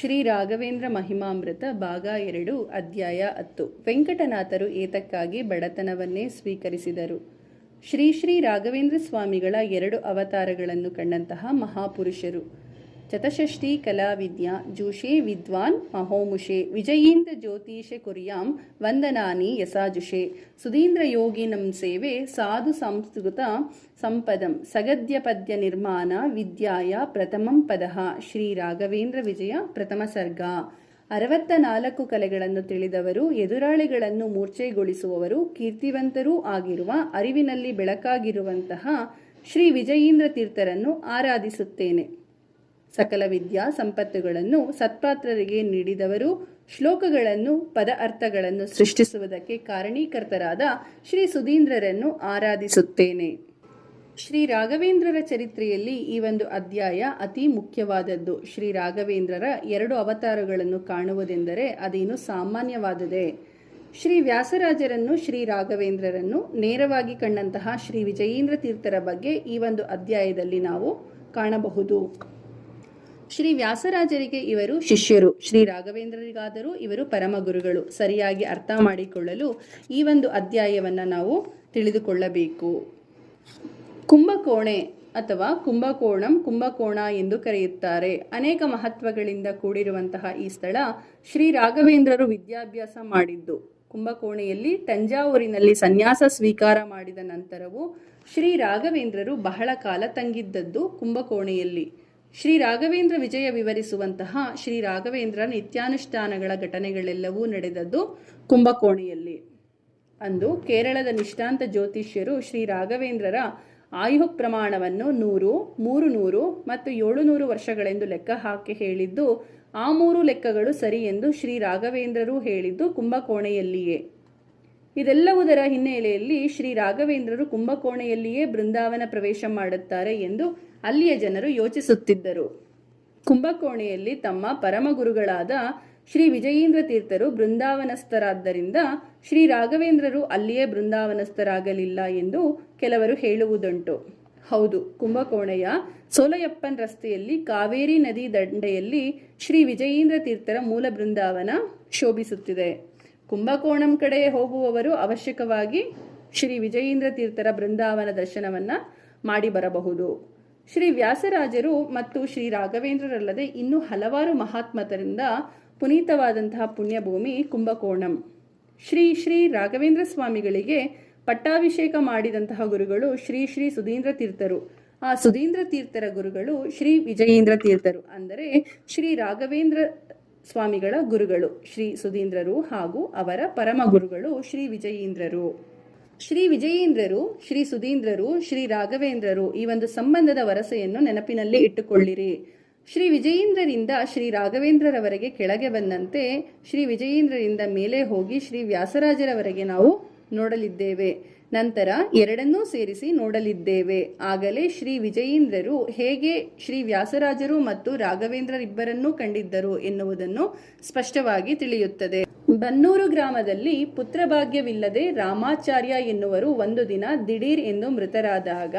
ಶ್ರೀ ರಾಘವೇಂದ್ರ ಮಹಿಮಾಮೃತ ಭಾಗ ಎರಡು, ಅಧ್ಯಾಯ ಹತ್ತು. ವೆಂಕಟನಾಥರು ಏತಕ್ಕಾಗಿ ಬಡತನವನ್ನೇ ಸ್ವೀಕರಿಸಿದರು. ಶ್ರೀ ಶ್ರೀ ರಾಘವೇಂದ್ರ ಸ್ವಾಮಿಗಳ ಎರಡು ಅವತಾರಗಳನ್ನು ಕಂಡಂತಹ ಮಹಾಪುರುಷರು. ಚತಷಷ್ಠಿ ಕಲಾವಿದ್ಯಾ ಜೂಷೆ ವಿದ್ವಾನ್ ಮಹೋಮುಷೆ ವಿಜಯೀಂದ್ರ ಜ್ಯೋತಿಷೆ ಕುರಿಯಾಂ ವಂದನಾನಿ ಯಸಾಜುಷೆ. ಸುಧೀಂದ್ರ ಯೋಗಿನಂ ಸೇವೆ ಸಾಧು ಸಂಸ್ಕೃತ ಸಂಪದಂ ಸಗದ್ಯ ಪದ್ಯ ನಿರ್ಮಾಣ ವಿದ್ಯಾಯ ಪ್ರಥಮಂ ಪದಃ. ಶ್ರೀ ರಾಘವೇಂದ್ರ ವಿಜಯ ಪ್ರಥಮ ಸರ್ಗ. ಅರವತ್ತ ನಾಲ್ಕು ಕಲೆಗಳನ್ನು ತಿಳಿದವರು, ಎದುರಾಳಿಗಳನ್ನು ಮೂರ್ಛೆಗೊಳಿಸುವವರು, ಕೀರ್ತಿವಂತರೂ ಆಗಿರುವ ಅರಿವಿನಲ್ಲಿ ಬೆಳಕಾಗಿರುವಂತಹ ಶ್ರೀ ವಿಜಯೀಂದ್ರ ತೀರ್ಥರನ್ನು ಆರಾಧಿಸುತ್ತೇನೆ. ಸಕಲ ವಿದ್ಯಾ ಸಂಪತ್ತುಗಳನ್ನು ಸತ್ಪಾತ್ರರಿಗೆ ನೀಡಿದವರು, ಶ್ಲೋಕಗಳನ್ನು, ಪದ ಅರ್ಥಗಳನ್ನು ಸೃಷ್ಟಿಸುವುದಕ್ಕೆ ಕಾರಣೀಕರ್ತರಾದ ಶ್ರೀ ಸುಧೀಂದ್ರರನ್ನು ಆರಾಧಿಸುತ್ತೇನೆ. ಶ್ರೀ ರಾಘವೇಂದ್ರರ ಚರಿತ್ರೆಯಲ್ಲಿ ಈ ಒಂದು ಅಧ್ಯಾಯ ಅತಿ ಮುಖ್ಯವಾದದ್ದು. ಶ್ರೀ ರಾಘವೇಂದ್ರರ ಎರಡು ಅವತಾರಗಳನ್ನು ಕಾಣುವುದೆಂದರೆ ಅದೇನು ಸಾಮಾನ್ಯವಾದದೆ ಶ್ರೀ ವ್ಯಾಸರಾಜರನ್ನು, ಶ್ರೀ ರಾಘವೇಂದ್ರರನ್ನು ನೇರವಾಗಿ ಕಂಡಂತಹ ಶ್ರೀ ವಿಜಯೇಂದ್ರ ತೀರ್ಥರ ಬಗ್ಗೆ ಈ ಒಂದು ಅಧ್ಯಾಯದಲ್ಲಿ ನಾವು ಕಾಣಬಹುದು. ಶ್ರೀ ವ್ಯಾಸರಾಜರಿಗೆ ಇವರು ಶಿಷ್ಯರು. ಶ್ರೀ ರಾಘವೇಂದ್ರರಿಗಾದರೂ ಇವರು ಪರಮ ಗುರುಗಳು. ಸರಿಯಾಗಿ ಅರ್ಥ ಮಾಡಿಕೊಳ್ಳಲು ಈ ಒಂದು ಅಧ್ಯಾಯವನ್ನು ನಾವು ತಿಳಿದುಕೊಳ್ಳಬೇಕು. ಕುಂಭಕೋಣೆ ಅಥವಾ ಕುಂಭಕೋಣಂ ಕುಂಭಕೋಣ ಎಂದು ಕರೆಯುತ್ತಾರೆ. ಅನೇಕ ಮಹತ್ವಗಳಿಂದ ಕೂಡಿರುವಂತಹ ಈ ಸ್ಥಳ ಶ್ರೀ ರಾಘವೇಂದ್ರರು ವಿದ್ಯಾಭ್ಯಾಸ ಮಾಡಿದ್ದು. ಕುಂಭಕೋಣೆಯಲ್ಲಿ ತಂಜಾವೂರಿನಲ್ಲಿ ಸನ್ಯಾಸ ಸ್ವೀಕಾರ ಮಾಡಿದ ನಂತರವೂ ಶ್ರೀ ರಾಘವೇಂದ್ರರು ಬಹಳ ಕಾಲ ತಂಗಿದ್ದದ್ದು ಕುಂಭಕೋಣೆಯಲ್ಲಿ. ಶ್ರೀ ರಾಘವೇಂದ್ರ ವಿಜಯ ವಿವರಿಸುವಂತಹ ಶ್ರೀ ರಾಘವೇಂದ್ರ ನಿತ್ಯಾನುಷ್ಠಾನಗಳ ಘಟನೆಗಳೆಲ್ಲವೂ ನಡೆದದ್ದು ಕುಂಭಕೋಣೆಯಲ್ಲಿ. ಅಂದು ಕೇರಳದ ನಿಷ್ಠಾಂತ ಜ್ಯೋತಿಷ್ಯರು ಶ್ರೀ ರಾಘವೇಂದ್ರರ ಆಯು ಪ್ರಮಾಣವನ್ನು ನೂರು, ಮೂರು ನೂರು ಮತ್ತು ಏಳು ನೂರು ವರ್ಷಗಳೆಂದು ಲೆಕ್ಕ ಹಾಕಿ ಹೇಳಿದ್ದು, ಆ ಮೂರು ಲೆಕ್ಕಗಳು ಸರಿ ಎಂದು ಶ್ರೀ ರಾಘವೇಂದ್ರರು ಹೇಳಿದ್ದು ಕುಂಭಕೋಣೆಯಲ್ಲಿಯೇ. ಇದೆಲ್ಲವುದರ ಹಿನ್ನೆಲೆಯಲ್ಲಿ ಶ್ರೀ ರಾಘವೇಂದ್ರರು ಕುಂಭಕೋಣೆಯಲ್ಲಿಯೇ ಬೃಂದಾವನ ಪ್ರವೇಶ ಮಾಡುತ್ತಾರೆ ಎಂದು ಅಲ್ಲಿಯ ಜನರು ಯೋಚಿಸುತ್ತಿದ್ದರು. ಕುಂಭಕೋಣೆಯಲ್ಲಿ ತಮ್ಮ ಪರಮಗುರುಗಳಾದ ಶ್ರೀ ವಿಜಯೀಂದ್ರ ತೀರ್ಥರು ಬೃಂದಾವನಸ್ಥರಾದ್ದರಿಂದ ಶ್ರೀ ರಾಘವೇಂದ್ರರು ಅಲ್ಲಿಯೇ ಬೃಂದಾವನಸ್ಥರಾಗಲಿಲ್ಲ ಎಂದು ಕೆಲವರು ಹೇಳುವುದುಂಟು. ಹೌದು, ಕುಂಭಕೋಣೆಯ ಸೋಲಯಪ್ಪನ್ ರಸ್ತೆಯಲ್ಲಿ ಕಾವೇರಿ ನದಿ ದಂಡೆಯಲ್ಲಿ ಶ್ರೀ ವಿಜಯೀಂದ್ರ ತೀರ್ಥರ ಮೂಲ ಬೃಂದಾವನ ಶೋಭಿಸುತ್ತಿದೆ. ಕುಂಭಕೋಣಂ ಕಡೆ ಹೋಗುವವರು ಅವಶ್ಯಕವಾಗಿ ಶ್ರೀ ವಿಜಯೀಂದ್ರ ತೀರ್ಥರ ಬೃಂದಾವನ ದರ್ಶನವನ್ನ ಮಾಡಿ ಬರಬಹುದು ಶ್ರೀ ವ್ಯಾಸರಾಜರು ಮತ್ತು ಶ್ರೀ ರಾಘವೇಂದ್ರರಲ್ಲದೆ ಇನ್ನೂ ಹಲವಾರು ಮಹಾತ್ಮತರಿಂದ ಪುನೀತವಾದಂತಹ ಪುಣ್ಯಭೂಮಿ ಕುಂಭಕೋಣಂ. ಶ್ರೀ ಶ್ರೀ ರಾಘವೇಂದ್ರ ಸ್ವಾಮಿಗಳಿಗೆ ಪಟ್ಟಾಭಿಷೇಕ ಮಾಡಿದಂತಹ ಗುರುಗಳು ಶ್ರೀ ಶ್ರೀ ಸುಧೀಂದ್ರ ತೀರ್ಥರು. ಆ ಸುಧೀಂದ್ರ ತೀರ್ಥರ ಗುರುಗಳು ಶ್ರೀ ವಿಜಯೇಂದ್ರ ತೀರ್ಥರು ಅಂದರೆ ಶ್ರೀ ರಾಘವೇಂದ್ರ ಸ್ವಾಮಿಗಳ ಗುರುಗಳು. ಶ್ರೀ ಸುಧೀಂದ್ರರು ಹಾಗೂ ಅವರ ಪರಮ ಗುರುಗಳು ಶ್ರೀ ವಿಜಯೇಂದ್ರರು. ಶ್ರೀ ವಿಜಯೇಂದ್ರರು, ಶ್ರೀ ಸುಧೀಂದ್ರರು, ಶ್ರೀ ರಾಘವೇಂದ್ರರು ಈ ಒಂದು ಸಂಬಂಧದ ವರಸೆಯನ್ನು ನೆನಪಿನಲ್ಲಿ ಇಟ್ಟುಕೊಳ್ಳಿರಿ. ಶ್ರೀ ವಿಜಯೇಂದ್ರರಿಂದ ಶ್ರೀ ರಾಘವೇಂದ್ರರವರೆಗೆ ಕೆಳಗೆ ಬಂದಂತೆ ಶ್ರೀ ವಿಜಯೇಂದ್ರರಿಂದ ಮೇಲೆ ಹೋಗಿ ಶ್ರೀ ವ್ಯಾಸರಾಜರವರೆಗೆ ನಾವು ನೋಡಲಿದ್ದೇವೆ. ನಂತರ ಎರಡನ್ನೂ ಸೇರಿಸಿ ನೋಡಲಿದ್ದೇವೆ. ಆಗಲೇ ಶ್ರೀ ವಿಜಯೇಂದ್ರರು ಹೇಗೆ ಶ್ರೀ ವ್ಯಾಸರಾಜರು ಮತ್ತು ರಾಘವೇಂದ್ರರಿಬ್ಬರನ್ನೂ ಕಂಡಿದ್ದರು ಎನ್ನುವುದನ್ನು ಸ್ಪಷ್ಟವಾಗಿ ತಿಳಿಯುತ್ತದೆ. ಬನ್ನೂರು ಗ್ರಾಮದಲ್ಲಿ ಪುತ್ರಭಾಗ್ಯವಿಲ್ಲದೆ ರಾಮಾಚಾರ್ಯ ಎನ್ನುವರು ಒಂದು ದಿನ ದಿಢೀರ್ ಎಂದು ಮೃತರಾದಾಗ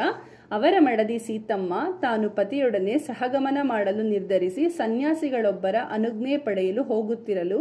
ಅವರ ಮಡದಿ ಸೀತಮ್ಮ ತಾನು ಪತಿಯೊಡನೆ ಸಹಗಮನ ಮಾಡಲು ನಿರ್ಧರಿಸಿ ಸನ್ಯಾಸಿಗಳೊಬ್ಬರ ಅನುಜ್ಞೆ ಪಡೆಯಲು ಹೋಗುತ್ತಿರಲು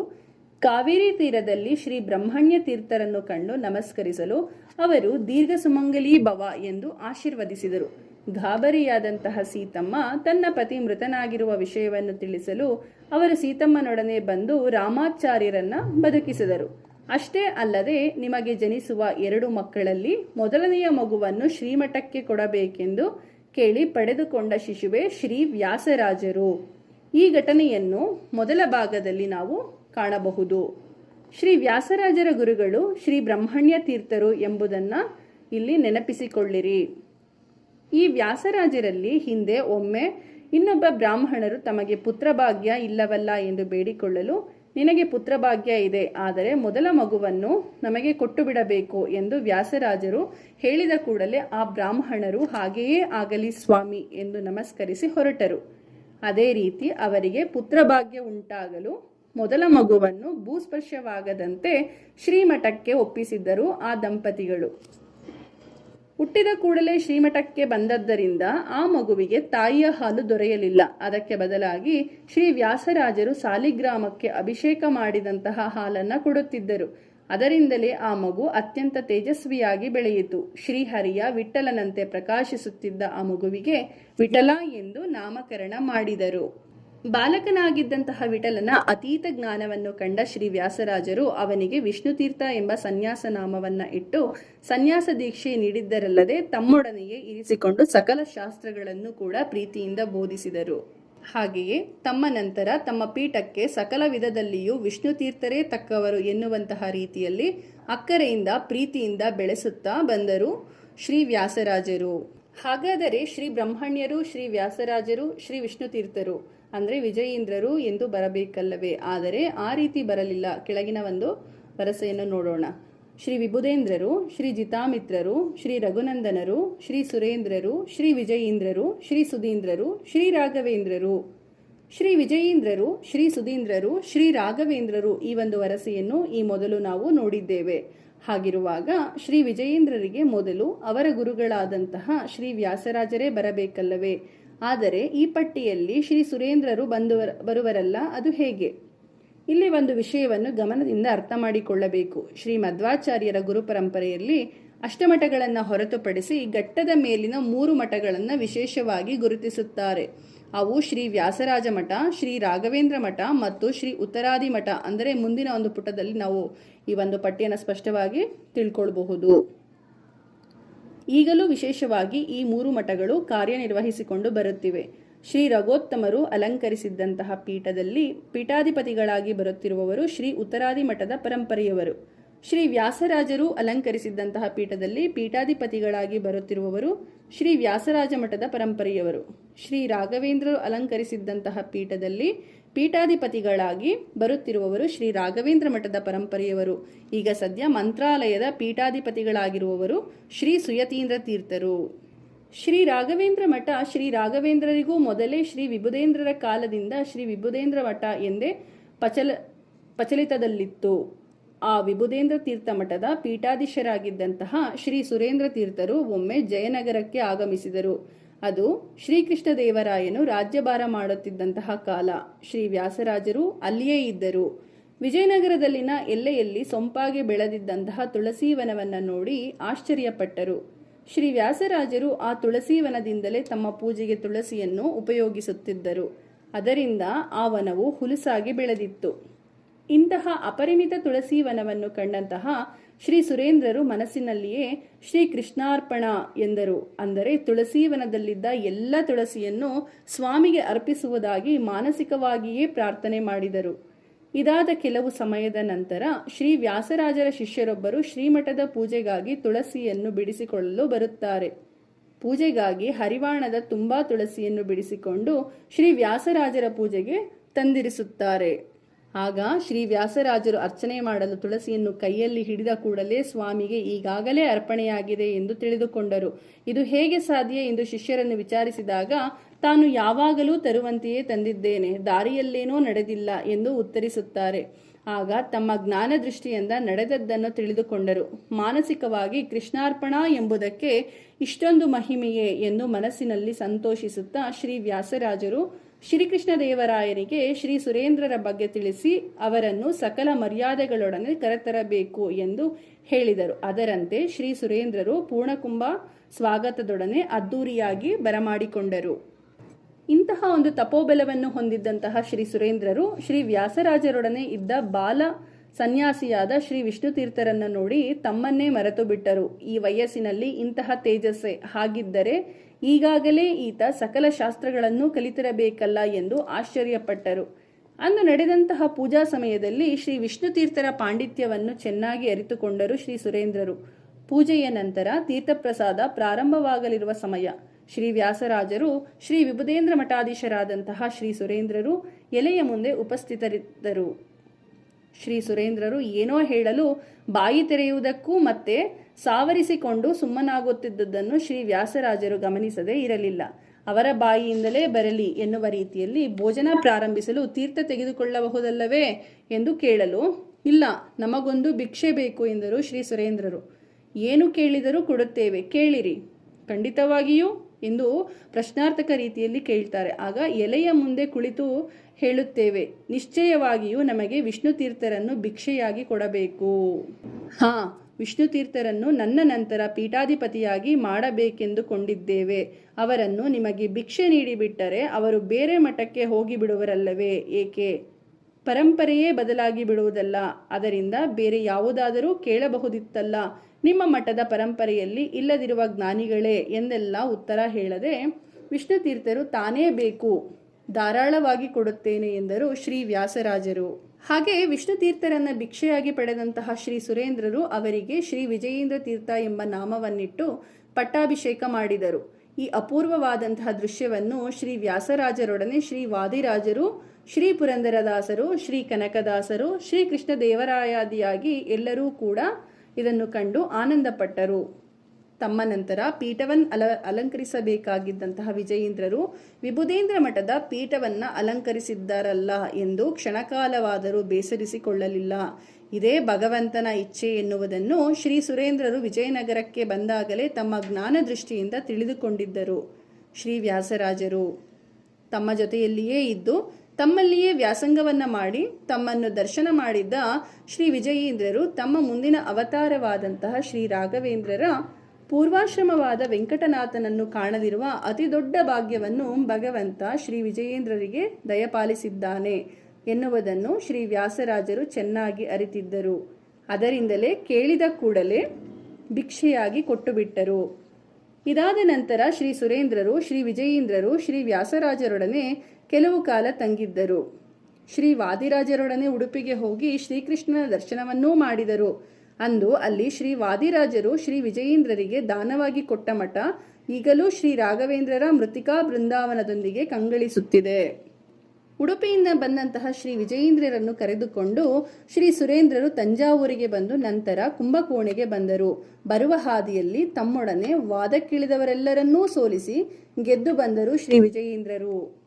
ಕಾವೇರಿ ತೀರದಲ್ಲಿ ಶ್ರೀ ಬ್ರಹ್ಮಣ್ಯ ತೀರ್ಥರನ್ನು ಕಂಡು ನಮಸ್ಕರಿಸಲು ಅವರು ದೀರ್ಘ ಸುಮಂಗಲಿ ಭವ ಎಂದು ಆಶೀರ್ವದಿಸಿದರು. ಗಾಬರಿಯಾದಂತಹ ಸೀತಮ್ಮ ತನ್ನ ಪತಿ ಮೃತನಾಗಿರುವ ವಿಷಯವನ್ನು ತಿಳಿಸಲು ಅವರು ಸೀತಮ್ಮನೊಡನೆ ಬಂದು ರಾಮಾಚಾರ್ಯರನ್ನ ಬದುಕಿಸಿದರು. ಅಷ್ಟೇ ಅಲ್ಲದೆ ನಿಮಗೆ ಜನಿಸುವ ಎರಡು ಮಕ್ಕಳಲ್ಲಿ ಮೊದಲನೆಯ ಮಗುವನ್ನು ಶ್ರೀಮಠಕ್ಕೆ ಕೊಡಬೇಕೆಂದು ಕೇಳಿ ಪಡೆದುಕೊಂಡ ಶಿಶುವೆ ಶ್ರೀ ವ್ಯಾಸರಾಜರು. ಈ ಘಟನೆಯನ್ನು ಮೊದಲ ಭಾಗದಲ್ಲಿ ನಾವು ಕಾಣಬಹುದು. ಶ್ರೀ ವ್ಯಾಸರಾಜರ ಗುರುಗಳು, ಶ್ರೀ ಬ್ರಹ್ಮಣ್ಯ ತೀರ್ಥರು ಎಂಬುದನ್ನು ಇಲ್ಲಿ ನೆನಪಿಸಿಕೊಳ್ಳಿರಿ. ಈ ವ್ಯಾಸರಾಜರಲ್ಲಿ ಹಿಂದೆ ಒಮ್ಮೆ ಇನ್ನೊಬ್ಬ ಬ್ರಾಹ್ಮಣರು ತಮಗೆ ಪುತ್ರಭಾಗ್ಯ ಇಲ್ಲವಲ್ಲ ಎಂದು ಬೇಡಿಕೊಳ್ಳಲು ನಿನಗೆ ಪುತ್ರಭಾಗ್ಯ ಇದೆ, ಆದರೆ ಮೊದಲ ಮಗುವನ್ನು ನಮಗೆ ಕೊಟ್ಟು ಬಿಡಬೇಕು ಎಂದು ವ್ಯಾಸರಾಜರು ಹೇಳಿದ ಕೂಡಲೇ ಆ ಬ್ರಾಹ್ಮಣರು ಹಾಗೆಯೇ ಆಗಲಿ ಸ್ವಾಮಿ ಎಂದು ನಮಸ್ಕರಿಸಿ ಹೊರಟರು. ಅದೇ ರೀತಿ ಅವರಿಗೆ ಪುತ್ರಭಾಗ್ಯ ಉಂಟಾಗಲು ಮೊದಲ ಮಗುವನ್ನು ಭೂಸ್ಪರ್ಶವಾಗದಂತೆ ಶ್ರೀಮಠಕ್ಕೆ ಒಪ್ಪಿಸಿದ್ದರು ಆ ದಂಪತಿಗಳು. ಹುಟ್ಟಿದ ಕೂಡಲೇ ಶ್ರೀಮಠಕ್ಕೆ ಬಂದದ್ದರಿಂದ ಆ ಮಗುವಿಗೆ ತಾಯಿಯ ಹಾಲು ದೊರೆಯಲಿಲ್ಲ. ಅದಕ್ಕೆ ಬದಲಾಗಿ ಶ್ರೀ ವ್ಯಾಸರಾಜರು ಸಾಲಿಗ್ರಾಮಕ್ಕೆ ಅಭಿಷೇಕ ಮಾಡಿದಂತಹ ಹಾಲನ್ನ ಕೊಡುತ್ತಿದ್ದರು. ಅದರಿಂದಲೇ ಆ ಮಗು ಅತ್ಯಂತ ತೇಜಸ್ವಿಯಾಗಿ ಬೆಳೆಯಿತು. ಶ್ರೀಹರಿಯ ವಿಠಲನಂತೆ ಪ್ರಕಾಶಿಸುತ್ತಿದ್ದ ಆ ಮಗುವಿಗೆ ವಿಠಲ ಎಂದು ನಾಮಕರಣ ಮಾಡಿದರು. ಬಾಲಕನಾಗಿದ್ದಂತಹ ವಿಠಲನ ಅತೀತ ಜ್ಞಾನವನ್ನು ಕಂಡ ಶ್ರೀ ವ್ಯಾಸರಾಜರು ಅವನಿಗೆ ವಿಷ್ಣುತೀರ್ಥ ಎಂಬ ಸನ್ಯಾಸ ನಾಮವನ್ನ ಇಟ್ಟು ಸನ್ಯಾಸ ದೀಕ್ಷೆ ನೀಡಿದ್ದರಲ್ಲದೆ ತಮ್ಮೊಡನೆಯೇ ಇರಿಸಿಕೊಂಡು ಸಕಲ ಶಾಸ್ತ್ರಗಳನ್ನು ಕೂಡ ಪ್ರೀತಿಯಿಂದ ಬೋಧಿಸಿದರು. ಹಾಗೆಯೇ ತಮ್ಮ ನಂತರ ತಮ್ಮ ಪೀಠಕ್ಕೆ ಸಕಲ ವಿಧದಲ್ಲಿಯೂ ವಿಷ್ಣು ತೀರ್ಥರೇ ತಕ್ಕವರು ಎನ್ನುವಂತಹ ರೀತಿಯಲ್ಲಿ ಅಕ್ಕರೆಯಿಂದ ಪ್ರೀತಿಯಿಂದ ಬೆಳೆಸುತ್ತಾ ಬಂದರು ಶ್ರೀ ವ್ಯಾಸರಾಜರು. ಹಾಗಾದರೆ ಶ್ರೀ ಬ್ರಹ್ಮಣ್ಯರು, ಶ್ರೀ ವ್ಯಾಸರಾಜರು, ಶ್ರೀ ವಿಷ್ಣುತೀರ್ಥರು ಅಂದರೆ ವಿಜಯೀಂದ್ರರು ಎಂದು ಬರಬೇಕಲ್ಲವೇ? ಆದರೆ ಆ ರೀತಿ ಬರಲಿಲ್ಲ. ಕೆಳಗಿನ ಒಂದು ವರಸೆಯನ್ನು ನೋಡೋಣ. ಶ್ರೀ ವಿಭುಧೇಂದ್ರರು ಶ್ರೀ ಜಿತಾಮಿತ್ರರು, ಶ್ರೀ ರಘುನಂದನರು, ಶ್ರೀ ಸುರೇಂದ್ರರು, ಶ್ರೀ ವಿಜಯೀಂದ್ರರು, ಶ್ರೀ ಸುಧೀಂದ್ರರು, ಶ್ರೀ ರಾಘವೇಂದ್ರರು. ಶ್ರೀ ವಿಜಯೀಂದ್ರರು, ಶ್ರೀ ಸುಧೀಂದ್ರರು, ಶ್ರೀ ರಾಘವೇಂದ್ರರು ಈ ಒಂದು ವರಸೆಯನ್ನು ಈ ಮೊದಲು ನಾವು ನೋಡಿದ್ದೇವೆ. ಹಾಗಿರುವಾಗ ಶ್ರೀ ವಿಜಯೇಂದ್ರರಿಗೆ ಮೊದಲು ಅವರ ಗುರುಗಳಾದಂತಹ ಶ್ರೀ ವ್ಯಾಸರಾಜರೇ ಬರಬೇಕಲ್ಲವೇ? ಆದರೆ ಈ ಪಟ್ಟಿಯಲ್ಲಿ ಶ್ರೀ ಸುರೇಂದ್ರರು ಬಂದು ಬರುವರಲ್ಲ, ಅದು ಹೇಗೆ? ಇಲ್ಲಿ ಒಂದು ವಿಷಯವನ್ನು ಗಮನದಿಂದ ಅರ್ಥ ಮಾಡಿಕೊಳ್ಳಬೇಕು. ಶ್ರೀ ಮಧ್ವಾಚಾರ್ಯರ ಗುರುಪರಂಪರೆಯಲ್ಲಿ ಅಷ್ಟಮಠಗಳನ್ನು ಹೊರತುಪಡಿಸಿ ಘಟ್ಟದ ಮೇಲಿನ ಮೂರು ಮಠಗಳನ್ನು ವಿಶೇಷವಾಗಿ ಗುರುತಿಸುತ್ತಾರೆ. ಅವು ಶ್ರೀ ವ್ಯಾಸರಾಜ ಮಠ, ಶ್ರೀ ರಾಘವೇಂದ್ರ ಮಠ ಮತ್ತು ಶ್ರೀ ಉತ್ತರಾದಿ ಮಠ. ಅಂದರೆ ಮುಂದಿನ ಒಂದು ಪುಟದಲ್ಲಿ ನಾವು ಈ ಒಂದು ಪಟ್ಟಿಯನ್ನು ಸ್ಪಷ್ಟವಾಗಿ ತಿಳ್ಕೊಳ್ಬಹುದು. ಈಗಲೂ ವಿಶೇಷವಾಗಿ ಈ ಮೂರು ಮಠಗಳು ಕಾರ್ಯನಿರ್ವಹಿಸಿಕೊಂಡು ಬರುತ್ತಿವೆ. ಶ್ರೀ ರಘೋತ್ತಮರು ಅಲಂಕರಿಸಿದ್ದಂತಹ ಪೀಠದಲ್ಲಿ ಪೀಠಾಧಿಪತಿಗಳಾಗಿ ಬರುತ್ತಿರುವವರು ಶ್ರೀ ಉತ್ತರಾದಿ ಮಠದ ಪರಂಪರೆಯವರು. ಶ್ರೀ ವ್ಯಾಸರಾಜರು ಅಲಂಕರಿಸಿದ್ದಂತಹ ಪೀಠದಲ್ಲಿ ಪೀಠಾಧಿಪತಿಗಳಾಗಿ ಬರುತ್ತಿರುವವರು ಶ್ರೀ ವ್ಯಾಸರಾಜ ಮಠದ ಪರಂಪರೆಯವರು. ಶ್ರೀ ರಾಘವೇಂದ್ರರು ಅಲಂಕರಿಸಿದ್ದಂತಹ ಪೀಠದಲ್ಲಿ ಪೀಠಾಧಿಪತಿಗಳಾಗಿ ಬರುತ್ತಿರುವವರು ಶ್ರೀ ರಾಘವೇಂದ್ರ ಮಠದ ಪರಂಪರೆಯವರು. ಈಗ ಸದ್ಯ ಮಂತ್ರಾಲಯದ ಪೀಠಾಧಿಪತಿಗಳಾಗಿರುವವರು ಶ್ರೀ ಸುಯತೀಂದ್ರ ತೀರ್ಥರು. ಶ್ರೀ ರಾಘವೇಂದ್ರ ಮಠ ಶ್ರೀ ರಾಘವೇಂದ್ರರಿಗೂ ಮೊದಲೇ ಶ್ರೀ ವಿಭುದೇಂದ್ರರ ಕಾಲದಿಂದ ಶ್ರೀ ವಿಭುದೇಂದ್ರ ಮಠ ಎಂದೇ ಪಚಲ ಪ್ರಚಲಿತದಲ್ಲಿತ್ತು ಆ ವಿಭುದೇಂದ್ರ ತೀರ್ಥ ಮಠದ ಪೀಠಾಧೀಶರಾಗಿದ್ದಂತಹ ಶ್ರೀ ಸುರೇಂದ್ರ ತೀರ್ಥರು ಒಮ್ಮೆ ಜಯನಗರಕ್ಕೆ ಆಗಮಿಸಿದರು. ಅದು ಶ್ರೀಕೃಷ್ಣ ದೇವರಾಯನು ರಾಜ್ಯಭಾರ ಮಾಡುತ್ತಿದ್ದಂತಹ ಕಾಲ. ಶ್ರೀ ವ್ಯಾಸರಾಜರು ಅಲ್ಲಿಯೇ ಇದ್ದರು. ವಿಜಯನಗರದಲ್ಲಿನ ಎಲ್ಲೆಯಲ್ಲಿ ಸೊಂಪಾಗಿ ಬೆಳೆದಿದ್ದಂತಹ ತುಳಸೀವನವನ್ನು ನೋಡಿ ಆಶ್ಚರ್ಯಪಟ್ಟರು. ಶ್ರೀ ವ್ಯಾಸರಾಜರು ಆ ತುಳಸೀವನದಿಂದಲೇ ತಮ್ಮ ಪೂಜೆಗೆ ತುಳಸಿಯನ್ನು ಉಪಯೋಗಿಸುತ್ತಿದ್ದರು. ಅದರಿಂದ ಆ ವನವು ಹುಲುಸಾಗಿ ಬೆಳೆದಿತ್ತು. ಇಂತಹ ಅಪರಿಮಿತ ತುಳಸೀವನವನ್ನು ಕಂಡಂತಹ ಶ್ರೀ ಸುರೇಂದ್ರರು ಮನಸ್ಸಿನಲ್ಲಿಯೇ ಶ್ರೀ ಕೃಷ್ಣಾರ್ಪಣ ಎಂದರು. ಅಂದರೆ ತುಳಸೀವನದಲ್ಲಿದ್ದ ಎಲ್ಲ ತುಳಸಿಯನ್ನು ಸ್ವಾಮಿಗೆ ಅರ್ಪಿಸುವುದಾಗಿ ಮಾನಸಿಕವಾಗಿಯೇ ಪ್ರಾರ್ಥನೆ ಮಾಡಿದರು. ಇದಾದ ಕೆಲವು ಸಮಯದ ನಂತರ ಶ್ರೀ ವ್ಯಾಸರಾಜರ ಶಿಷ್ಯರೊಬ್ಬರು ಶ್ರೀಮಠದ ಪೂಜೆಗಾಗಿ ತುಳಸಿಯನ್ನು ಬಿಡಿಸಿಕೊಳ್ಳಲು ಬರುತ್ತಾರೆ. ಪೂಜೆಗಾಗಿ ಹರಿವಾಣದ ತುಂಬಾ ತುಳಸಿಯನ್ನು ಬಿಡಿಸಿಕೊಂಡು ಶ್ರೀ ವ್ಯಾಸರಾಜರ ಪೂಜೆಗೆ ತಂದಿರಿಸುತ್ತಾರೆ. ಆಗ ಶ್ರೀ ವ್ಯಾಸರಾಜರು ಅರ್ಚನೆ ಮಾಡಲು ತುಳಸಿಯನ್ನು ಕೈಯಲ್ಲಿ ಹಿಡಿದ ಕೂಡಲೇ ಸ್ವಾಮಿಗೆ ಈಗಾಗಲೇ ಅರ್ಪಣೆಯಾಗಿದೆ ಎಂದು ತಿಳಿದುಕೊಂಡರು. ಇದು ಹೇಗೆ ಸಾಧ್ಯ ಎಂದು ಶಿಷ್ಯರನ್ನು ವಿಚಾರಿಸಿದಾಗ, ತಾನು ಯಾವಾಗಲೂ ತರುವಂತೆಯೇ ತಂದಿದ್ದೇನೆ, ದಾರಿಯಲ್ಲೇನೋ ನಡೆದಿಲ್ಲ ಎಂದು ಉತ್ತರಿಸುತ್ತಾರೆ. ಆಗ ತಮ್ಮ ಜ್ಞಾನ ದೃಷ್ಟಿಯಿಂದ ನಡೆದದ್ದನ್ನು ತಿಳಿದುಕೊಂಡರು. ಮಾನಸಿಕವಾಗಿ ಕೃಷ್ಣಾರ್ಪಣ ಎಂಬುದಕ್ಕೆ ಇಷ್ಟೊಂದು ಮಹಿಮೆಯೇ ಎಂದು ಮನಸ್ಸಿನಲ್ಲಿ ಸಂತೋಷಿಸುತ್ತಾ ಶ್ರೀ ವ್ಯಾಸರಾಜರು ಶ್ರೀಕೃಷ್ಣ ದೇವರಾಯರಿಗೆ ಶ್ರೀ ಸುರೇಂದ್ರರ ಬಗ್ಗೆ ತಿಳಿಸಿ ಅವರನ್ನು ಸಕಲ ಮರ್ಯಾದೆಗಳೊಡನೆ ಕರೆತರಬೇಕು ಎಂದು ಹೇಳಿದರು. ಅದರಂತೆ ಶ್ರೀ ಸುರೇಂದ್ರರು ಪೂರ್ಣಕುಂಭ ಸ್ವಾಗತದೊಡನೆ ಅದ್ದೂರಿಯಾಗಿ ಬರಮಾಡಿಕೊಂಡರು. ಇಂತಹ ಒಂದು ತಪೋಬಲವನ್ನು ಹೊಂದಿದ್ದಂತಹ ಶ್ರೀ ಸುರೇಂದ್ರರು ಶ್ರೀ ವ್ಯಾಸರಾಜರೊಡನೆ ಇದ್ದ ಬಾಲ ಸನ್ಯಾಸಿಯಾದ ಶ್ರೀ ವಿಷ್ಣುತೀರ್ಥರನ್ನು ನೋಡಿ ತಮ್ಮನ್ನೇ ಮರೆತು ಬಿಟ್ಟರು ಈ ವಯಸ್ಸಿನಲ್ಲಿ ಇಂತಹ ತೇಜಸ್ಸೆ. ಹಾಗಿದ್ದರೆ ಈಗಾಗಲೇ ಈತ ಸಕಲ ಶಾಸ್ತ್ರಗಳನ್ನು ಕಲಿತಿರಬೇಕಲ್ಲ ಎಂದು ಆಶ್ಚರ್ಯಪಟ್ಟರು. ಅಂದು ನಡೆದಂತಹ ಪೂಜಾ ಸಮಯದಲ್ಲಿ ಶ್ರೀ ವಿಷ್ಣು ತೀರ್ಥರ ಪಾಂಡಿತ್ಯವನ್ನು ಚೆನ್ನಾಗಿ ಅರಿತುಕೊಂಡರು ಶ್ರೀ ಸುರೇಂದ್ರರು. ಪೂಜೆಯ ನಂತರ ತೀರ್ಥಪ್ರಸಾದ ಪ್ರಾರಂಭವಾಗಲಿರುವ ಸಮಯ. ಶ್ರೀ ವ್ಯಾಸರಾಜರು, ಶ್ರೀ ವಿಭುದೇಂದ್ರ ಮಠಾಧೀಶರಾದಂತಹ ಶ್ರೀ ಸುರೇಂದ್ರರು ಎಲೆಯ ಮುಂದೆ ಉಪಸ್ಥಿತರಿದ್ದರು. ಶ್ರೀ ಸುರೇಂದ್ರರು ಏನೋ ಹೇಳಲು ಬಾಯಿ ತೆರೆಯುವುದಕ್ಕೂ ಮತ್ತೆ ಸಾವರಿಸಿಕೊಂಡು ಸುಮ್ಮನಾಗುತ್ತಿದ್ದುದನ್ನು ಶ್ರೀ ವ್ಯಾಸರಾಜರು ಗಮನಿಸದೇ ಇರಲಿಲ್ಲ. ಅವರ ಬಾಯಿಯಿಂದಲೇ ಬರಲಿ ಎನ್ನುವ ರೀತಿಯಲ್ಲಿ ಭೋಜನ ಪ್ರಾರಂಭಿಸಲು ತೀರ್ಥ ತೆಗೆದುಕೊಳ್ಳಬಹುದಲ್ಲವೇ ಎಂದು ಕೇಳಲು, ಇಲ್ಲ, ನಮಗೊಂದು ಭಿಕ್ಷೆ ಬೇಕು ಎಂದರು ಶ್ರೀ ಸುರೇಂದ್ರರು. ಏನು ಕೇಳಿದರೂ ಕೊಡುತ್ತೇವೆ, ಕೇಳಿರಿ. ಖಂಡಿತವಾಗಿಯೂ ಎಂದು ಪ್ರಶ್ನಾರ್ಥಕ ರೀತಿಯಲ್ಲಿ ಕೇಳ್ತಾರೆ. ಆಗ ಎಲೆಯ ಮುಂದೆ ಕುಳಿತು ಹೇಳುತ್ತೇವೆ, ನಿಶ್ಚಯವಾಗಿಯೂ ನಮಗೆ ವಿಷ್ಣು ತೀರ್ಥರನ್ನು ಭಿಕ್ಷೆಯಾಗಿ ಕೊಡಬೇಕು. ಹಾ ವಿಷ್ಣು ತೀರ್ಥರನ್ನು ನನ್ನ ನಂತರ ಪೀಠಾಧಿಪತಿಯಾಗಿ ಮಾಡಬೇಕೆಂದುಕೊಂಡಿದ್ದೇವೆ. ಅವರನ್ನು ನಿಮಗೆ ಭಿಕ್ಷೆ ನೀಡಿಬಿಟ್ಟರೆ ಅವರು ಬೇರೆ ಮಠಕ್ಕೆ ಹೋಗಿಬಿಡುವರಲ್ಲವೇ ಏಕೆ? ಪರಂಪರೆಯೇ ಬದಲಾಗಿ ಬಿಡುವುದಲ್ಲ. ಅದರಿಂದ ಬೇರೆ ಯಾವುದಾದರೂ ಕೇಳಬಹುದಿತ್ತಲ್ಲ. ನಿಮ್ಮ ಮಠದ ಪರಂಪರೆಯಲ್ಲಿ ಇಲ್ಲದಿರುವ ಜ್ಞಾನಿಗಳೇ ಎಂದೆಲ್ಲ ಉತ್ತರ ಹೇಳದೆ, ವಿಷ್ಣು ತೀರ್ಥರು ತಾನೇ ಬೇಕು. ಧಾರಾಳವಾಗಿ ಕೊಡುತ್ತೇನೆ ಎಂದರು ಶ್ರೀ ವ್ಯಾಸರಾಜರು. ಹಾಗೆ ವಿಷ್ಣು ತೀರ್ಥರನ್ನ ಭಿಕ್ಷೆಯಾಗಿ ಪಡೆದಂತಹ ಶ್ರೀ ಸುರೇಂದ್ರರು ಅವರಿಗೆ ಶ್ರೀ ವಿಜಯೇಂದ್ರ ತೀರ್ಥ ಎಂಬ ನಾಮವನ್ನಿಟ್ಟು ಪಟ್ಟಾಭಿಷೇಕ ಮಾಡಿದರು. ಈ ಅಪೂರ್ವವಾದಂತಹ ದೃಶ್ಯವನ್ನು ಶ್ರೀ ವ್ಯಾಸರಾಜರೊಡನೆ ಶ್ರೀ ವಾದಿರಾಜರು, ಶ್ರೀ ಪುರಂದರದಾಸರು, ಶ್ರೀ ಕನಕದಾಸರು, ಶ್ರೀ ಕೃಷ್ಣ ದೇವರಾಯಾದಿಯಾಗಿ ಎಲ್ಲರೂ ಕೂಡ ಇದನ್ನು ಕಂಡು ಆನಂದಪಟ್ಟರು. ತಮ್ಮ ನಂತರ ಪೀಠವನ್ನು ಅಲ, ಅಲಂಕರಿಸಬೇಕಾಗಿದ್ದಂತಹ ವಿಜಯೇಂದ್ರರು ವಿಭುದೇಂದ್ರ ಮಠದ ಪೀಠವನ್ನು ಅಲಂಕರಿಸಿದ್ದಾರಲ್ಲ ಎಂದು ಕ್ಷಣಕಾಲವಾದರೂ ಬೇಸರಿಸಿಕೊಳ್ಳಲಿಲ್ಲ. ಇದೇ ಭಗವಂತನ ಇಚ್ಛೆ ಎನ್ನುವುದನ್ನು ಶ್ರೀ ಸುರೇಂದ್ರರು ವಿಜಯನಗರಕ್ಕೆ ಬಂದಾಗಲೇ ತಮ್ಮ ಜ್ಞಾನ ದೃಷ್ಟಿಯಿಂದ ತಿಳಿದುಕೊಂಡಿದ್ದರು. ಶ್ರೀ ವ್ಯಾಸರಾಜರು ತಮ್ಮ ಜೊತೆಯಲ್ಲಿಯೇ ಇದ್ದು ತಮ್ಮಲ್ಲಿಯೇ ವ್ಯಾಸಂಗವನ್ನ ಮಾಡಿ ತಮ್ಮನ್ನು ದರ್ಶನ ಮಾಡಿದ್ದ ಶ್ರೀ ವಿಜಯೇಂದ್ರರು ತಮ್ಮ ಮುಂದಿನ ಅವತಾರವಾದಂತಹ ಶ್ರೀ ರಾಘವೇಂದ್ರರ ಪೂರ್ವಾಶ್ರಮವಾದ ವೆಂಕಟನಾಥನನ್ನು ಕಾಣದಿರುವ ಅತಿ ದೊಡ್ಡ ಭಾಗ್ಯವನ್ನು ಭಗವಂತ ಶ್ರೀ ವಿಜಯೇಂದ್ರರಿಗೆ ದಯಪಾಲಿಸಿದ್ದಾನೆ ಎನ್ನುವುದನ್ನು ಶ್ರೀ ವ್ಯಾಸರಾಜರು ಚೆನ್ನಾಗಿ ಅರಿತಿದ್ದರು. ಅದರಿಂದಲೇ ಕೇಳಿದ ಕೂಡಲೇ ಭಿಕ್ಷೆಯಾಗಿ ಕೊಟ್ಟುಬಿಟ್ಟರು. ಇದಾದ ನಂತರ ಶ್ರೀ ಸುರೇಂದ್ರರು, ಶ್ರೀ ವಿಜಯೇಂದ್ರರು, ಶ್ರೀ ವ್ಯಾಸರಾಜರೊಡನೆ ಕೆಲವು ಕಾಲ ತಂಗಿದ್ದರು. ಶ್ರೀ ವಾದಿರಾಜರೊಡನೆ ಉಡುಪಿಗೆ ಹೋಗಿ ಶ್ರೀಕೃಷ್ಣನ ದರ್ಶನವನ್ನೂ ಮಾಡಿದರು. ಅಂದು ಅಲ್ಲಿ ಶ್ರೀ ವಾದಿರಾಜರು ಶ್ರೀ ವಿಜಯೇಂದ್ರರಿಗೆ ದಾನವಾಗಿ ಕೊಟ್ಟ ಮಠ ಈಗಲೂ ಶ್ರೀ ರಾಘವೇಂದ್ರರ ಮೃತಿಕಾ ಬೃಂದಾವನದೊಂದಿಗೆ ಕಂಗಳಿಸುತ್ತಿದೆ. ಉಡುಪಿಯಿಂದ ಬಂದಂತಹ ಶ್ರೀ ವಿಜಯೇಂದ್ರರನ್ನು ಕರೆದುಕೊಂಡು ಶ್ರೀ ಸುರೇಂದ್ರರು ತಂಜಾವೂರಿಗೆ ಬಂದು ನಂತರ ಕುಂಭಕೋಣೆಗೆ ಬಂದರು. ಬರುವ ಹಾದಿಯಲ್ಲಿ ತಮ್ಮೊಡನೆ ವಾದಕ್ಕಿಳಿದವರೆಲ್ಲರನ್ನೂ ಸೋಲಿಸಿ ಗೆದ್ದು ಬಂದರು ಶ್ರೀ ವಿಜಯೇಂದ್ರರು.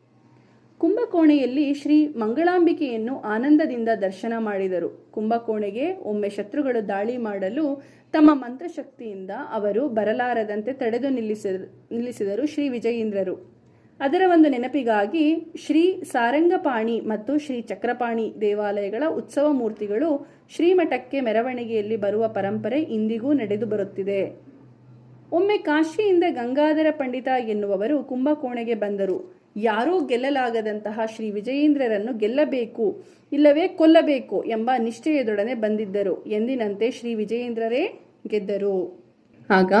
ಕುಂಭಕೋಣೆಯಲ್ಲಿ ಶ್ರೀ ಮಂಗಳಾಂಬಿಕೆಯನ್ನು ಆನಂದದಿಂದ ದರ್ಶನ ಮಾಡಿದರು. ಕುಂಭಕೋಣೆಗೆ ಒಮ್ಮೆ ಶತ್ರುಗಳು ದಾಳಿ ಮಾಡಲು ತಮ್ಮ ಮಂತ್ರಶಕ್ತಿಯಿಂದ ಅವರು ಬರಲಾರದಂತೆ ತಡೆದು ನಿಲ್ಲಿಸ, ನಿಲ್ಲಿಸಿದರು ಶ್ರೀ ವಿಜಯೇಂದ್ರರು. ಅದರ ಒಂದು ನೆನಪಿಗಾಗಿ ಶ್ರೀ ಸಾರಂಗಪಾಣಿ ಮತ್ತು ಶ್ರೀ ಚಕ್ರಪಾಣಿ ದೇವಾಲಯಗಳ ಉತ್ಸವ ಮೂರ್ತಿಗಳು ಶ್ರೀಮಠಕ್ಕೆ ಮೆರವಣಿಗೆಯಲ್ಲಿ ಬರುವ ಪರಂಪರೆ ಇಂದಿಗೂ ನಡೆದು ಬರುತ್ತಿದೆ. ಒಮ್ಮೆ ಕಾಶಿಯಿಂದ ಗಂಗಾಧರ ಪಂಡಿತ ಎನ್ನುವವರು ಕುಂಭಕೋಣೆಗೆ ಬಂದರು. ಯಾರೂ ಗೆಲ್ಲಲಾಗದಂತಹ ಶ್ರೀ ವಿಜಯೇಂದ್ರರನ್ನು ಗೆಲ್ಲಬೇಕು ಇಲ್ಲವೇ ಕೊಲ್ಲಬೇಕು ಎಂಬ ನಿಶ್ಚಯದೊಡನೆ ಬಂದಿದ್ದರು. ಎಂದಿನಂತೆ ಶ್ರೀ ವಿಜಯೇಂದ್ರರೇ ಗೆದ್ದರು. ಆಗ?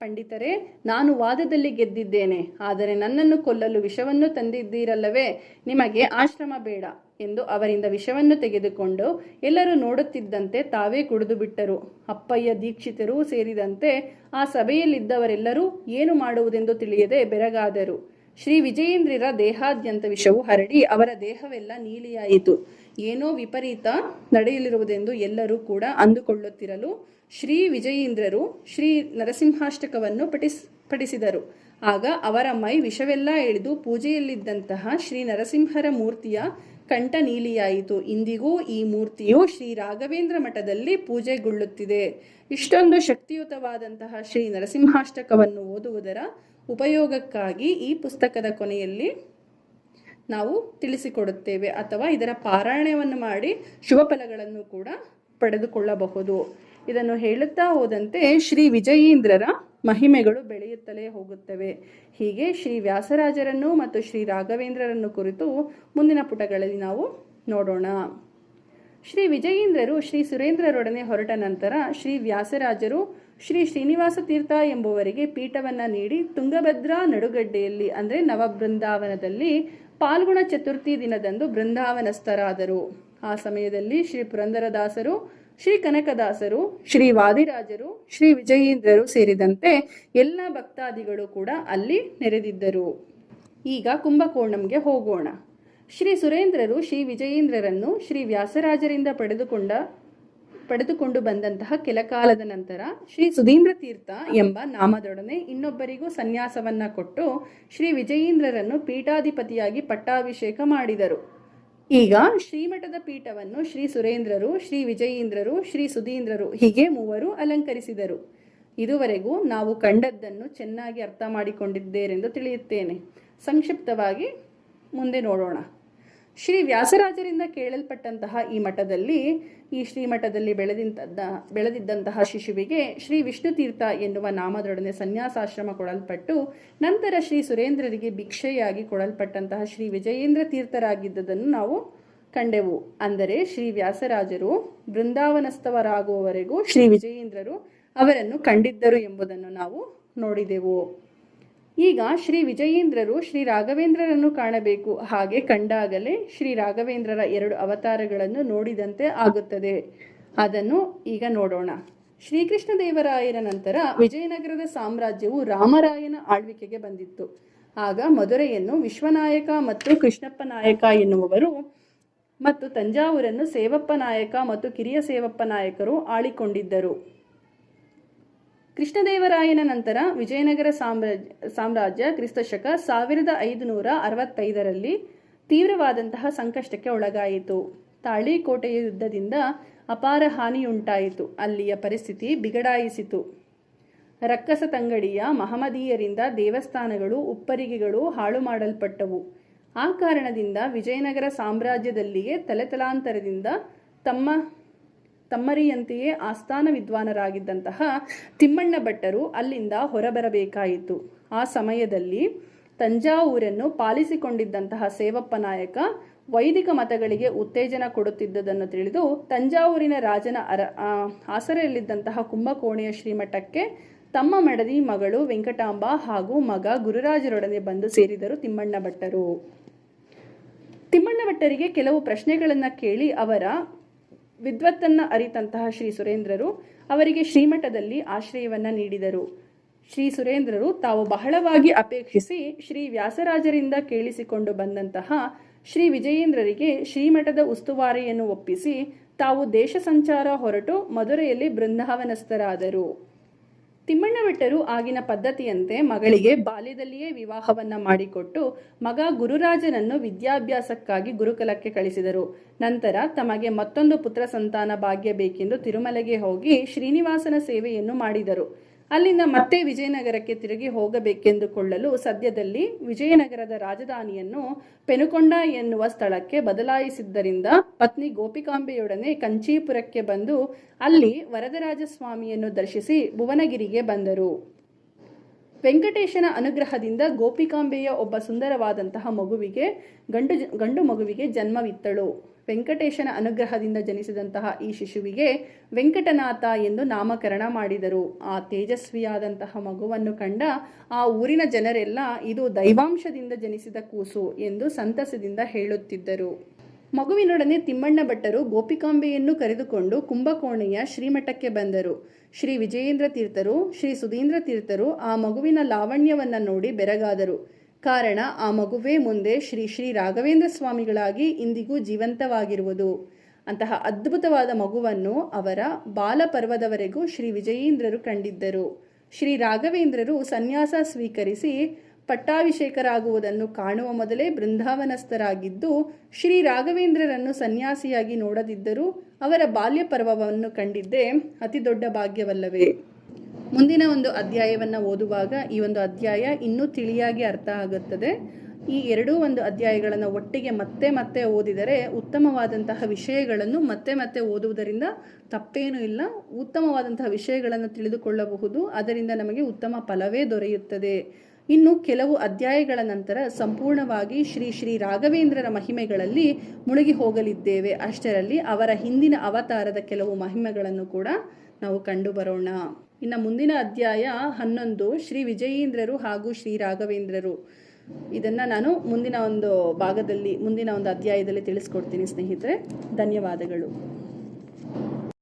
ಪಂಡಿತರೇ ನಾನು ವಾದದಲ್ಲಿ ಗೆದ್ದಿದ್ದೇನೆ ಆದರೆ ನನ್ನನ್ನು ಕೊಲ್ಲಲು ವಿಷವನ್ನು ತಂದಿದ್ದೀರಲ್ಲವೇ? ನಿಮಗೆ ಆಶ್ರಮ ಬೇಡ ಎಂದು ಅವರಿಂದ ವಿಷವನ್ನು ತೆಗೆದುಕೊಂಡು ಎಲ್ಲರೂ ನೋಡುತ್ತಿದ್ದಂತೆ ತಾವೇ ಕುಡಿದು ಬಿಟ್ಟರು. ಅಪ್ಪಯ್ಯ ದೀಕ್ಷಿತರೂ ಸೇರಿದಂತೆ ಆ ಸಭೆಯಲ್ಲಿದ್ದವರೆಲ್ಲರೂ ಏನು ಮಾಡುವುದೆಂದು ತಿಳಿಯದೆ ಬೆರಗಾದರು. ಶ್ರೀ ವಿಜಯೇಂದ್ರರ ದೇಹಾದ್ಯಂತ ವಿಷವು ಹರಡಿ ಅವರ ದೇಹವೆಲ್ಲ ನೀಲಿಯಾಯಿತು. ಏನೋ ವಿಪರೀತ ನಡೆಯಲಿರುವುದೆಂದು ಎಲ್ಲರೂ ಕೂಡ ಅಂದುಕೊಳ್ಳುತ್ತಿರಲು ಶ್ರೀ ವಿಜಯೇಂದ್ರರು ಶ್ರೀ ನರಸಿಂಹಾಷ್ಟಕವನ್ನು ಪಠಿಸ್, ಪಠಿಸಿದರು. ಆಗ ಅವರ ಮೈ ವಿಷವೆಲ್ಲ ಎಳೆದು ಪೂಜೆಯಲ್ಲಿದ್ದಂತಹ ಶ್ರೀ ನರಸಿಂಹರ ಮೂರ್ತಿಯ ಕಂಠ ನೀಲಿಯಾಯಿತು. ಇಂದಿಗೂ ಈ ಮೂರ್ತಿಯು ಶ್ರೀ ರಾಘವೇಂದ್ರ ಮಠದಲ್ಲಿ ಪೂಜೆಗೊಳ್ಳುತ್ತಿದೆ. ಇಷ್ಟೊಂದು ಶಕ್ತಿಯುತವಾದಂತಹ ಶ್ರೀ ನರಸಿಂಹಾಷ್ಟಕವನ್ನು ಓದುವುದರ ಉಪಯೋಗಕ್ಕಾಗಿ ಈ ಪುಸ್ತಕದ ಕೊನೆಯಲ್ಲಿ ನಾವು ತಿಳಿಸಿಕೊಡುತ್ತೇವೆ ಅಥವಾ ಇದರ ಪಾರಾಯಣವನ್ನು ಮಾಡಿ ಶುಭ ಫಲಗಳನ್ನು ಕೂಡ ಪಡೆದುಕೊಳ್ಳಬಹುದು. ಇದನ್ನು ಹೇಳುತ್ತಾ ಹೋದಂತೆ ಶ್ರೀ ವಿಜಯೀಂದ್ರರ ಮಹಿಮೆಗಳು ಬೆಳೆಯುತ್ತಲೇ ಹೋಗುತ್ತವೆ. ಹೀಗೆ ಶ್ರೀ ವ್ಯಾಸರಾಜರನ್ನು ಮತ್ತು ಶ್ರೀ ರಾಘವೇಂದ್ರರನ್ನು ಕುರಿತು ಮುಂದಿನ ಪುಟಗಳಲ್ಲಿ ನಾವು ನೋಡೋಣ. ಶ್ರೀ ವಿಜಯೇಂದ್ರರು ಶ್ರೀ ಸುರೇಂದ್ರರೊಡನೆ ಹೊರಟ ನಂತರ ಶ್ರೀ ವ್ಯಾಸರಾಜರು ಶ್ರೀ ಶ್ರೀನಿವಾಸ ತೀರ್ಥ ಎಂಬುವರಿಗೆ ಪೀಠವನ್ನು ನೀಡಿ ತುಂಗಭದ್ರಾ ನಡುಗಡ್ಡೆಯಲ್ಲಿ, ಅಂದರೆ ನವಬೃಂದಾವನದಲ್ಲಿ ಪಾಲ್ಗುಣ ಚತುರ್ಥಿ ದಿನದಂದು ಬೃಂದಾವನಸ್ಥರಾದರು. ಆ ಸಮಯದಲ್ಲಿ ಶ್ರೀ ಪುರಂದರದಾಸರು, ಶ್ರೀ ಕನಕದಾಸರು, ಶ್ರೀ ವಾದಿರಾಜರು, ಶ್ರೀ ವಿಜಯೇಂದ್ರರು ಸೇರಿದಂತೆ ಎಲ್ಲ ಭಕ್ತಾದಿಗಳು ಕೂಡ ಅಲ್ಲಿ ನೆರೆದಿದ್ದರು. ಈಗ ಕುಂಭಕೋಣಂಗೆ ಹೋಗೋಣ. ಶ್ರೀ ಸುರೇಂದ್ರರು ಶ್ರೀ ವಿಜಯೇಂದ್ರರನ್ನು ಶ್ರೀ ವ್ಯಾಸರಾಜರಿಂದ ಪಡೆದುಕೊಂಡ, ಪಡೆದುಕೊಂಡು ಬಂದಂತಹ ಕೆಲಕಾಲದ ನಂತರ ಶ್ರೀ ಸುಧೀಂದ್ರ ತೀರ್ಥ ಎಂಬ ನಾಮದೊಡನೆ ಇನ್ನೊಬ್ಬರಿಗೂ ಸನ್ಯಾಸವನ್ನ ಕೊಟ್ಟು ಶ್ರೀ ವಿಜಯೇಂದ್ರರನ್ನು ಪೀಠಾಧಿಪತಿಯಾಗಿ ಪಟ್ಟಾಭಿಷೇಕ ಮಾಡಿದರು. ಈಗ ಶ್ರೀಮಠದ ಪೀಠವನ್ನು ಶ್ರೀ ಸುರೇಂದ್ರರು, ಶ್ರೀ ವಿಜಯೇಂದ್ರರು, ಶ್ರೀ ಸುಧೀಂದ್ರರು ಹೀಗೆ ಮೂವರು ಅಲಂಕರಿಸಿದರು. ಇದುವರೆಗೂ ನಾವು ಕಂಡದ್ದನ್ನು ಚೆನ್ನಾಗಿ ಅರ್ಥ ಮಾಡಿಕೊಂಡಿದ್ದೇರೆಂದು ತಿಳಿಯುತ್ತೇನೆ. ಸಂಕ್ಷಿಪ್ತವಾಗಿ ಮುಂದೆ ನೋಡೋಣ. ಶ್ರೀ ವ್ಯಾಸರಾಜರಿಂದ ಕೇಳಲ್ಪಟ್ಟಂತಹ ಈ ಮಠದಲ್ಲಿ, ಈ ಶ್ರೀಮಠದಲ್ಲಿ ಬೆಳೆದಿಂತದ್ದ, ಬೆಳೆದಿದ್ದಂತಹ ಶಿಶುವಿಗೆ ಶ್ರೀ ವಿಷ್ಣು ತೀರ್ಥ ಎನ್ನುವ ನಾಮದೊಡನೆ ಸನ್ಯಾಸಾಶ್ರಮ ಕೊಡಲ್ಪಟ್ಟು, ನಂತರ ಶ್ರೀ ಸುರೇಂದ್ರರಿಗೆ ಭಿಕ್ಷೆಯಾಗಿ ಕೊಡಲ್ಪಟ್ಟಂತಹ ಶ್ರೀ ವಿಜಯೇಂದ್ರ ತೀರ್ಥರಾಗಿದ್ದದನ್ನು ನಾವು ಕಂಡೆವು. ಅಂದರೆ ಶ್ರೀ ವ್ಯಾಸರಾಜರು ಬೃಂದಾವನಸ್ಥವರಾಗುವವರೆಗೂ ಶ್ರೀ ವಿಜಯೇಂದ್ರರು ಅವರನ್ನು ಕಂಡಿದ್ದರು ಎಂಬುದನ್ನು ನಾವು ನೋಡಿದೆವು. ಈಗ ಶ್ರೀ ವಿಜಯೇಂದ್ರರು ಶ್ರೀ ರಾಘವೇಂದ್ರರನ್ನು ಕಾಣಬೇಕು. ಹಾಗೆ ಕಂಡಾಗಲೇ ಶ್ರೀ ರಾಘವೇಂದ್ರರ ಎರಡು ಅವತಾರಗಳನ್ನು ನೋಡಿದಂತೆ ಆಗುತ್ತದೆ. ಅದನ್ನು ಈಗ ನೋಡೋಣ. ಶ್ರೀಕೃಷ್ಣ ದೇವರಾಯರ ನಂತರ ವಿಜಯನಗರದ ಸಾಮ್ರಾಜ್ಯವು ರಾಮರಾಯನ ಆಳ್ವಿಕೆಗೆ ಬಂದಿತ್ತು. ಆಗ ಮಧುರೆಯನ್ನು ವಿಶ್ವನಾಯಕ ಮತ್ತು ಕೃಷ್ಣಪ್ಪ ನಾಯಕ ಎನ್ನುವವರು ಮತ್ತು ತಂಜಾವೂರನ್ನು ಸೇವಪ್ಪ ನಾಯಕ ಮತ್ತು ಕಿರಿಯ ಸೇವಪ್ಪ ನಾಯಕರು ಆಳಿಕೊಂಡಿದ್ದರು. ಕೃಷ್ಣದೇವರಾಯನ ನಂತರ ವಿಜಯನಗರ ಸಾಮ್ರಾಜ್ಯ ಸಾಮ್ರಾಜ್ಯ ಕ್ರಿಸ್ತಶಕ ಸಾವಿರದ ಐದುನೂರ ಅರವತ್ತೈದರಲ್ಲಿ ತೀವ್ರವಾದಂತಹ ಸಂಕಷ್ಟಕ್ಕೆ ಒಳಗಾಯಿತು. ತಾಳಿಕೋಟೆಯ ಯುದ್ಧದಿಂದ ಅಪಾರ ಹಾನಿಯುಂಟಾಯಿತು. ಅಲ್ಲಿಯ ಪರಿಸ್ಥಿತಿ ಬಿಗಡಾಯಿಸಿತು. ರಕ್ಕಸ ತಂಗಡಿಯ ಮಹಮದೀಯರಿಂದ ದೇವಸ್ಥಾನಗಳು, ಉಪ್ಪರಿಗೆಗಳು ಹಾಳು ಮಾಡಲ್ಪಟ್ಟವು ಆ ಕಾರಣದಿಂದ ವಿಜಯನಗರ ಸಾಮ್ರಾಜ್ಯದಲ್ಲಿಯೇ ತಲೆತಲಾಂತರದಿಂದ ತಮ್ಮ ತಮ್ಮರಿಯಂತೆಯೇ ಆಸ್ಥಾನ ವಿದ್ವಾನರಾಗಿದ್ದಂತಹ ತಿಮ್ಮಣ್ಣ ಭಟ್ಟರು ಅಲ್ಲಿಂದ ಹೊರಬರಬೇಕಾಯಿತು. ಆ ಸಮಯದಲ್ಲಿ ತಂಜಾವೂರನ್ನು ಪಾಲಿಸಿಕೊಂಡಿದ್ದಂತಹ ಸೇವಪ್ಪ ನಾಯಕ ವೈದಿಕ ಮತಗಳಿಗೆ ಉತ್ತೇಜನ ಕೊಡುತ್ತಿದ್ದುದನ್ನು ತಿಳಿದು ತಂಜಾವೂರಿನ ರಾಜನ ಅರ ಆಸರೆಯಲ್ಲಿದ್ದಂತಹ ಕುಂಭಕೋಣೆಯ ಶ್ರೀಮಠಕ್ಕೆ ತಮ್ಮ ಮಡದಿ ಮಗಳು ವೆಂಕಟಾಂಬ ಹಾಗೂ ಮಗ ಗುರುರಾಜರೊಡನೆ ಬಂದು ಸೇರಿದರು ತಿಮ್ಮಣ್ಣ ಭಟ್ಟರು. ತಿಮ್ಮಣ್ಣ ಭಟ್ಟರಿಗೆ ಕೆಲವು ಪ್ರಶ್ನೆಗಳನ್ನು ಕೇಳಿ ಅವರ ವಿದ್ವತ್ತನ್ನು ಅರಿತಂತಹ ಶ್ರೀ ಸುರೇಂದ್ರರು ಅವರಿಗೆ ಶ್ರೀಮಠದಲ್ಲಿ ಆಶ್ರಯವನ್ನು ನೀಡಿದರು. ಶ್ರೀ ಸುರೇಂದ್ರರು ತಾವು ಬಹಳವಾಗಿ ಅಪೇಕ್ಷಿಸಿ ಶ್ರೀ ವ್ಯಾಸರಾಜರಿಂದ ಕೇಳಿಸಿಕೊಂಡು ಬಂದಂತಹ ಶ್ರೀ ವಿಜಯೇಂದ್ರರಿಗೆ ಶ್ರೀಮಠದ ಉಸ್ತುವಾರಿಯನ್ನು ಒಪ್ಪಿಸಿ ತಾವು ದೇಶ ಸಂಚಾರ ಹೊರಟು ಮಧುರೆಯಲ್ಲಿ ಬೃಂದಾವನಸ್ಥರಾದರು. ತಿಮ್ಮಣ್ಣ ಭಟ್ಟರು ಆಗಿನ ಪದ್ಧತಿಯಂತೆ ಮಗಳಿಗೆ ಬಾಲ್ಯದಲ್ಲಿಯೇ ವಿವಾಹವನ್ನ ಮಾಡಿಕೊಟ್ಟು ಮಗ ಗುರುರಾಜನನ್ನು ವಿದ್ಯಾಭ್ಯಾಸಕ್ಕಾಗಿ ಗುರುಕುಲಕ್ಕೆ ಕಳಿಸಿದರು. ನಂತರ ತಮಗೆ ಮತ್ತೊಂದು ಪುತ್ರ ಸಂತಾನ ಭಾಗ್ಯ ಬೇಕೆಂದು ತಿರುಮಲೆಗೆ ಹೋಗಿ ಶ್ರೀನಿವಾಸನ ಸೇವೆಯನ್ನು ಮಾಡಿದರು. ಅಲ್ಲಿಂದ ಮತ್ತೆ ವಿಜಯನಗರಕ್ಕೆ ತಿರುಗಿ ಹೋಗಬೇಕೆಂದುಕೊಳ್ಳಲು ಸದ್ಯದಲ್ಲಿ ವಿಜಯನಗರದ ರಾಜಧಾನಿಯನ್ನು ಪೆನುಕೊಂಡ ಎನ್ನುವ ಸ್ಥಳಕ್ಕೆ ಬದಲಾಯಿಸಿದ್ದರಿಂದ ಪತ್ನಿ ಗೋಪಿಕಾಂಬೆಯೊಡನೆ ಕಂಚೀಪುರಕ್ಕೆ ಬಂದು ಅಲ್ಲಿ ವರದರಾಜ ಸ್ವಾಮಿಯನ್ನು ದರ್ಶಿಸಿ ಭುವನಗಿರಿಗೆ ಬಂದರು. ವೆಂಕಟೇಶನ ಅನುಗ್ರಹದಿಂದ ಗೋಪಿಕಾಂಬೆಯ ಒಬ್ಬ ಸುಂದರವಾದಂತಹ ಮಗುವಿಗೆ ಗಂಡು ಗಂಡು ಮಗುವಿಗೆ ಜನ್ಮವಿತ್ತಳು. ವೆಂಕಟೇಶನ ಅನುಗ್ರಹದಿಂದ ಜನಿಸಿದಂತಹ ಈ ಶಿಶುವಿಗೆ ವೆಂಕಟನಾಥ ಎಂದು ನಾಮಕರಣ ಮಾಡಿದರು. ಆ ತೇಜಸ್ವಿಯಾದಂತಹ ಮಗುವನ್ನು ಕಂಡ ಆ ಊರಿನ ಜನರೆಲ್ಲ, ಇದು ದೈವಾಂಶದಿಂದ ಜನಿಸಿದ ಕೂಸು ಎಂದು ಸಂತಸದಿಂದ ಹೇಳುತ್ತಿದ್ದರು. ಮಗುವಿನೊಡನೆ ತಿಮ್ಮಣ್ಣ ಭಟ್ಟರು ಗೋಪಿಕಾಂಬೆಯನ್ನು ಕರೆದುಕೊಂಡು ಕುಂಭಕೋಣೆಯ ಶ್ರೀಮಠಕ್ಕೆ ಬಂದರು. ಶ್ರೀ ವಿಜಯೇಂದ್ರ ತೀರ್ಥರು, ಶ್ರೀ ಸುಧೀಂದ್ರ ತೀರ್ಥರು ಆ ಮಗುವಿನ ಲಾವಣ್ಯವನ್ನು ನೋಡಿ ಬೆರಗಾದರು. ಕಾರಣ ಆ ಮಗುವೇ ಮುಂದೆ ಶ್ರೀ ಶ್ರೀ ರಾಘವೇಂದ್ರ ಸ್ವಾಮಿಗಳಾಗಿ ಇಂದಿಗೂ ಜೀವಂತವಾಗಿರುವುದು. ಅಂತಹ ಅದ್ಭುತವಾದ ಮಗುವನ್ನು ಅವರ ಬಾಲಪರ್ವದವರೆಗೂ ಶ್ರೀ ವಿಜಯೇಂದ್ರರು ಕಂಡಿದ್ದರು. ಶ್ರೀ ರಾಘವೇಂದ್ರರು ಸನ್ಯಾಸ ಸ್ವೀಕರಿಸಿ ಪಟ್ಟಾಭಿಷೇಕರಾಗುವುದನ್ನು ಕಾಣುವ ಮೊದಲೇ ಬೃಂದಾವನಸ್ಥರಾಗಿದ್ದು, ಶ್ರೀ ರಾಘವೇಂದ್ರರನ್ನು ಸನ್ಯಾಸಿಯಾಗಿ ನೋಡದಿದ್ದರೂ ಅವರ ಬಾಲ್ಯ ಪರ್ವವನ್ನು ಕಂಡಿದ್ದೇ ಅತಿ ದೊಡ್ಡ ಭಾಗ್ಯವಲ್ಲವೇ. ಮುಂದಿನ ಒಂದು ಅಧ್ಯಾಯವನ್ನು ಓದುವಾಗ ಈ ಒಂದು ಅಧ್ಯಾಯ ಇನ್ನೂ ತಿಳಿಯಾಗಿ ಅರ್ಥ ಆಗುತ್ತದೆ. ಈ ಎರಡೂ ಒಂದು ಅಧ್ಯಾಯಗಳನ್ನು ಒಟ್ಟಿಗೆ ಮತ್ತೆ ಮತ್ತೆ ಓದಿದರೆ ಉತ್ತಮವಾದಂತಹ ವಿಷಯಗಳನ್ನು ಮತ್ತೆ ಮತ್ತೆ ಓದುವುದರಿಂದ ತಪ್ಪೇನೂ ಇಲ್ಲ. ಉತ್ತಮವಾದಂತಹ ವಿಷಯಗಳನ್ನು ತಿಳಿದುಕೊಳ್ಳಬಹುದು. ಅದರಿಂದ ನಮಗೆ ಉತ್ತಮ ಫಲವೇ ದೊರೆಯುತ್ತದೆ. ಇನ್ನು ಕೆಲವು ಅಧ್ಯಾಯಗಳ ನಂತರ ಸಂಪೂರ್ಣವಾಗಿ ಶ್ರೀ ಶ್ರೀ ರಾಘವೇಂದ್ರರ ಮಹಿಮೆಗಳಲ್ಲಿ ಮುಳುಗಿ ಹೋಗಲಿದ್ದೇವೆ. ಅಷ್ಟರಲ್ಲಿ ಅವರ ಹಿಂದಿನ ಅವತಾರದ ಕೆಲವು ಮಹಿಮೆಗಳನ್ನು ಕೂಡ ನಾವು ಕಂಡು ಬರೋಣ. ಇನ್ನು ಮುಂದಿನ ಅಧ್ಯಾಯ ಹನ್ನೊಂದು, ಶ್ರೀ ವಿಜಯೇಂದ್ರರು ಹಾಗೂ ಶ್ರೀ ರಾಘವೇಂದ್ರರು. ಇದನ್ನು ನಾನು ಮುಂದಿನ ಒಂದು ಭಾಗದಲ್ಲಿ, ಮುಂದಿನ ಒಂದು ಅಧ್ಯಾಯದಲ್ಲಿ ತಿಳಿಸ್ಕೊಡ್ತೀನಿ ಸ್ನೇಹಿತರೆ. ಧನ್ಯವಾದಗಳು.